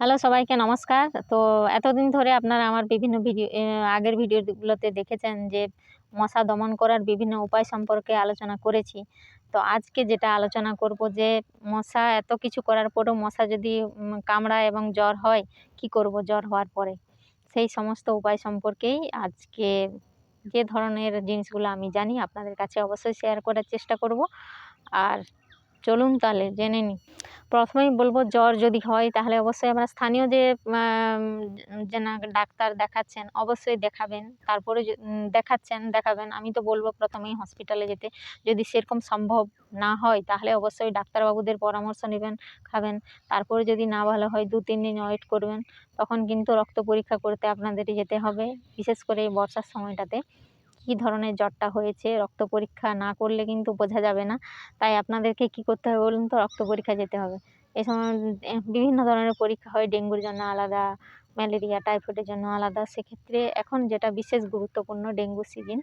Hello সবাইকে নমস্কার। তো এতদিন ধরে আপনারা আমার বিভিন্ন ভিডিও আগের ভিডিওগুলোতে দেখেছেন যে মশা দমন করার বিভিন্ন উপায় সম্পর্কে আলোচনা করেছি। তো আজকে যেটা আলোচনা করব যে মশা এত কিছু করার পরেও মশা যদি উম, কামড়ায় এবং জ্বর হয় কি করব জ্বর হওয়ার পরে? সেই সমস্ত উপায় সম্পর্কেই আজকে যে ধরনের জিনিসগুলো আমি জানি আপনাদের কাছে অবশ্যই শেয়ার করার চেষ্টা করব। আর চলুন তাহলে, জেনে নিই প্রথমেই বলব, জ্বর যদি হয়, তাহলে অবশ্যই আমরা স্থানীয় যে যে ডাক্তার দেখাচ্ছেন, অবশ্যই দেখাবেন। তারপরে দেখাচ্ছেন, দেখাবেন। আমি তো বলব প্রথমেই হসপিটালে যেতে। যদি সেরকম সম্ভব না হয়, তাহলে অবশ্যই ডাক্তারবাবুদের পরামর্শ নেবেন, খাবেন। তারপরে যদি না ভালো হয়, দু, তিন দিন ওয়েট করবেন। তখন কিন্তু রক্ত পরীক্ষা করতে আপনাদেরই যেতে হবে, বিশেষ করে এই বর্ষার সময়টাতে। কী ধরনের জ্বরটা হয়েছে, রক্ত পরীক্ষা না করলে কিন্তু বোঝা যাবে না। তাই আপনাদেরকে কি করতে হবে বলুন তো? রক্ত পরীক্ষা যেতে হবে। এই সময় বিভিন্ন ধরনের পরীক্ষা হয়। ডেঙ্গুর জন্য আলাদা, ম্যালেরিয়া, টাইফয়েডের জন্য আলাদা। সেক্ষেত্রে এখন যেটা বিশেষ গুরুত্বপূর্ণ ডেঙ্গু সিজন,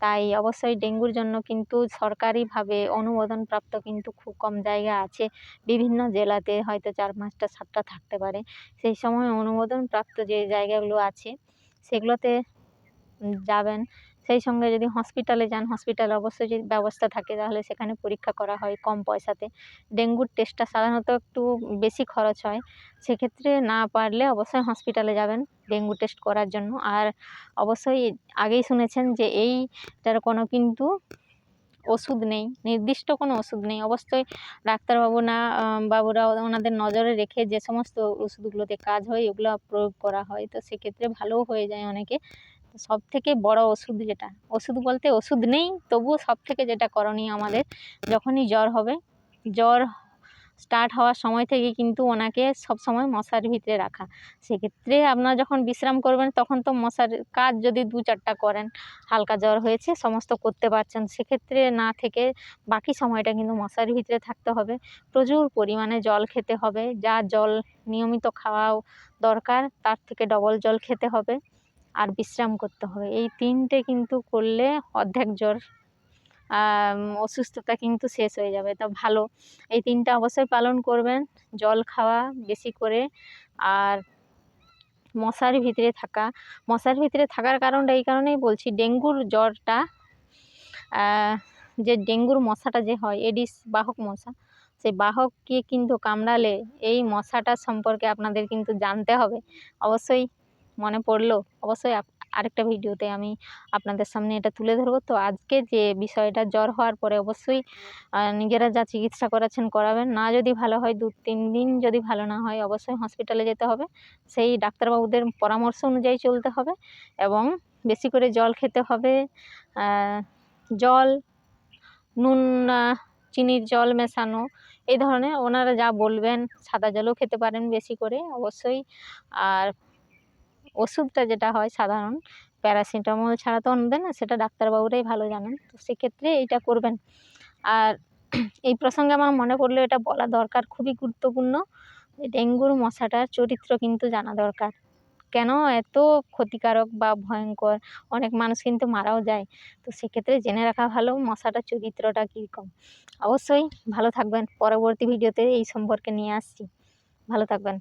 তাই অবশ্যই ডেঙ্গুর জন্য কিন্তু সরকারিভাবে অনুমোদনপ্রাপ্ত কিন্তু খুব কম জায়গা আছে। বিভিন্ন জেলাতে হয়তো চার পাঁচটা, সাতটা থাকতে পারে। সেই সময় অনুমোদনপ্রাপ্ত যে জায়গাগুলো আছে, সেগুলোতে যাবেন। সেই সঙ্গে যদি হসপিটালে যান হসপিটালে অবশ্যই যদি ব্যবস্থা থাকে, তাহলে সেখানে পরীক্ষা করা হয় কম পয়সাতে। ডেঙ্গুর টেস্টটা সাধারণত একটু বেশি খরচ হয়। সেক্ষেত্রে না পারলে অবশ্যই হসপিটালে যাবেন ডেঙ্গু টেস্ট করার জন্য। আর অবশ্যই আগেই শুনেছেন যে এইটার কোনো কিন্তু ওষুধ নেই, নির্দিষ্ট কোনো ওষুধ নেই। অবশ্যই ডাক্তারবাবু না বাবুরা ওনাদের নজরে রেখে যে সমস্ত ওষুধগুলোতে কাজ হয় এগুলো প্রয়োগ করা হয়। তো সেক্ষেত্রে ভালোও হয়ে যায় অনেকে। সব থেকে বড় ওষুধ যেটা, ওষুধ বলতে ওষুধ নেই, তবুও সব থেকে যেটা করণীয় আমাদের, যখনই জ্বর হবে, জ্বর স্টার্ট হওয়ার সময় থেকে কিন্তু ওনাকে সবসময় মশার ভিতরে রাখা। সেক্ষেত্রে আপনারা যখন বিশ্রাম করবেন, তখন তো মশার কাজ যদি দু চারটা করেন, হালকা জ্বর হয়েছে, সমস্ত করতে পারছেন, সেক্ষেত্রে না থেকে বাকি সময়টা কিন্তু মশার ভিতরে থাকতে হবে। প্রচুর পরিমাণে জল খেতে হবে, যা জল নিয়মিত খাওয়াও দরকার, তার থেকে ডবল জল খেতে হবে। আর বিশ্রাম করতে হবে। এই তিনটে কিন্তু করলে অর্ধেক জ্বর অসুস্থতা কিন্তু শেষ হয়ে যাবে। তা ভালো। এই তিনটা অবশ্যই পালন করবেন। জল খাওয়া বেশি করে আর মশার ভিতরে থাকা। মশার ভিতরে থাকার কারণটা এই কারণেই বলছি, ডেঙ্গুর জ্বরটা যে ডেঙ্গুর মশাটা যে হয় এডিস বাহক মশা, সেই বাহককে কিন্তু কামড়ালে এই মশাটা সম্পর্কে আপনাদের কিন্তু জানতে হবে। অবশ্যই মনে পড়ল। অবশ্যই আরেকটা ভিডিওতে আমি আপনাদের সামনে এটা তুলে ধরবো। তো আজকে যে বিষয়টা জ্বর হওয়ার পরে অবশ্যই নিজেরা যা চিকিৎসা করাচ্ছেন করাবেন। না যদি ভালো হয়, দু, তিন দিন যদি ভালো না হয়, অবশ্যই হসপিটালে যেতে হবে। সেই ডাক্তারবাবুদের পরামর্শ অনুযায়ী চলতে হবে এবং বেশি করে জল খেতে হবে। জল, নুন চিনির জল মেশানো, এই ধরনের ওনারা যা বলবেন, সাদা জলও খেতে পারেন বেশি করে অবশ্যই। আর ওষুধটা যেটা হয় সাধারণ, প্যারাসিটামল ছাড়া তো দেন না, সেটা ডাক্তারবাবুরাই ভালো জানেন। তো সেক্ষেত্রে এইটা করবেন। আর এই প্রসঙ্গে আমার মনে পড়ল, এটা বলা দরকার, খুবই গুরুত্বপূর্ণ যে ডেঙ্গুর মশাটার চরিত্র কিন্তু জানা দরকার। কেন? এত ক্ষতিকারক বা ভয়ঙ্কর, অনেক মানুষ কিন্তু মারাও যায়। তো সেক্ষেত্রে জেনে রাখা ভালো মশাটার চরিত্রটা কীরকম। অবশ্যই ভালো থাকবেন। পরবর্তী ভিডিওতে এই সম্পর্কে নিয়ে আসছি। ভালো থাকবেন।